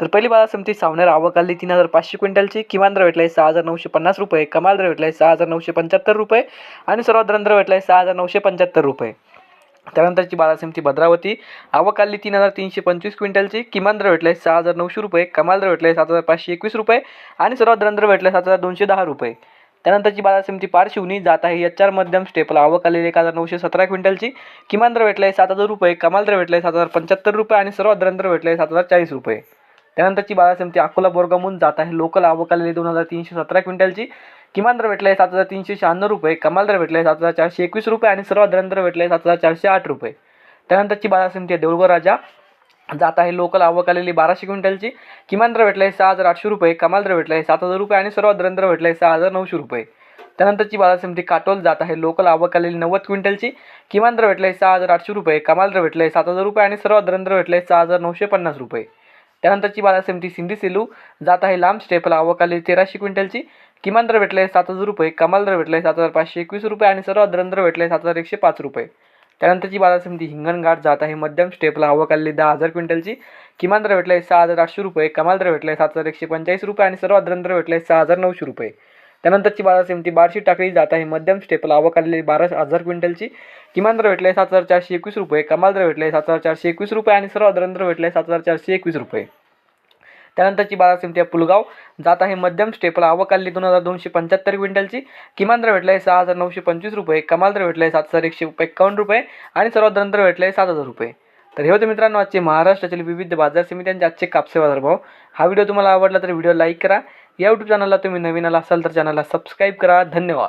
तर पहिली बाजार समिती सावनेर आवक आली तीन हजार पाचशे क्विंटलची. किमान दर भेटला आहे सहा हजार नऊशे पन्नास रुपये. कमाल दर भेटला आहे सहा हजार नऊशे पंच्याहत्तर रुपये. आणि सर्वात दर भेटला आहे सहा हजार नऊशे पंच्याहत्तर रुपये. त्यानंतरची बाजार समिती भद्रावती. आवक आली तीन हजार तीनशे पंचवीस क्विंटलची. किमान दर भेटला आहे सहा हजार नऊशे रुपये. कमाल दर भेटला आहे सात हजार पाचशे एकवीस रुपये. आणि सर्वात दर भेटला आहे सात हजार दोनशे दहा रुपये. त्यानंतरची बाजार समिती पारशिवनी जात आहे. एच आर मध्यम स्टेपला आवक आलेली एक हजार नऊशे सतरा क्विंटलची. किमान दर भेटला आहे सात हजार रुपये. कमाल दर भेटला आहे सात हजार पंच्याहत्तर रुपये. आणि सर्वात दर भेटला आहे सात हजार चाळीस रुपये. त्यानंतरची बाजार समिती अकोला बोरगामून जात आहे. लोकल आवक आलेली दोन हजार तीनशे सतरा क्विंटलची. किमान दर भेटला आहे सात हजार तीनशे शहाण्णव रुपये. कमाल दर भेटला आहे सात हजार चारशे एकवीस रुपये आणि सर्वात दर भेटला आहे सात हजार चारशे आठ रुपये. त्यानंतरची बाजार समिती आहे देऊळगाव राजा जात आहे. लोकल आवक आलेली बाराशे क्विंटलची. किमान दर भेटला आहे सहा हजार आठशे रुपये. कमाल दर भेटला आहे सात हजार रुपये आणि सर्वात दर भेटला आहे सहा हजार नऊशे रुपये. त्यानंतरची बाजार समिती काटोल जात आहे. लोकल आवक आलेली नव्वद क्विंटलची. किमान दर भेटला आहे सहा हजार आठशे रुपये. कमाल दर भेटला आहे सात हजार रुपये आणि सर्वात दर भेटला आहे सहा हजार नऊशे पन्नास रुपये. त्यानंतरची बाजार समिती सिंधी सेलू. जात आहे लांब स्टेपला अवकाली तेराशे क्विंटलची. किमान दर भेटले सात हजार रुपये कमाल दर भेटले सात हजार पाचशे एकवीस रुपये आणि सर्वात दर भेटले सात हजार एकशे पाच रुपये. त्यानंतरची बाजार समिती हिंगणघाट जात आहे मध्यम स्टेपला अवकाली दहा हजार क्विंटलची. किमान दर भेटले सहा हजार आठशे रुपये कमाल दर भेटले सात हजार एकशे पंचाळीस रुपये आणि सर्वात दर भेटले सहा हजार नऊशे रुपये. त्यानंतरची बाजार समिती बारशी टाकळी जात आहे. मध्यम स्टेपला आवक आलेली बारा हजार क्विंटलची. किमान दर भेटला आहे सात हजार चारशे एकवीस रुपये. कमाल दर भेटला आहे सात हजार चारशे एकवीस रुपये आणि सर्वात दर भेटला आहे सात हजार चारशे एकवीस रुपये. त्यानंतरची बाजार समिती आहे पुलगाव. जात आहे मध्यम स्टेपला आवक आलेली दोन हजार दोनशे पंच्याहत्तर क्विंटलची. किमान दर भेटला आहे सहा हजार नऊशे पंचवीस रुपये. कमाल दर भेटला आहे सात हजार एकशे एक्कावन्न रुपये आणि सर्वात दर भेटला आहे सात हजार रुपये. तर हे होते मित्रांनो आजचे महाराष्ट्रातील विविध बाजार समित्यांचे आजचे कापसे बाजार भाव हा व्हिडिओ तुम्हाला आवडला तर व्हिडिओ लाईक करा. या यूट्यूब चॅनलला तुम्ही नवीन आला असाल तर चॅनलला सबस्क्राईब करा. धन्यवाद.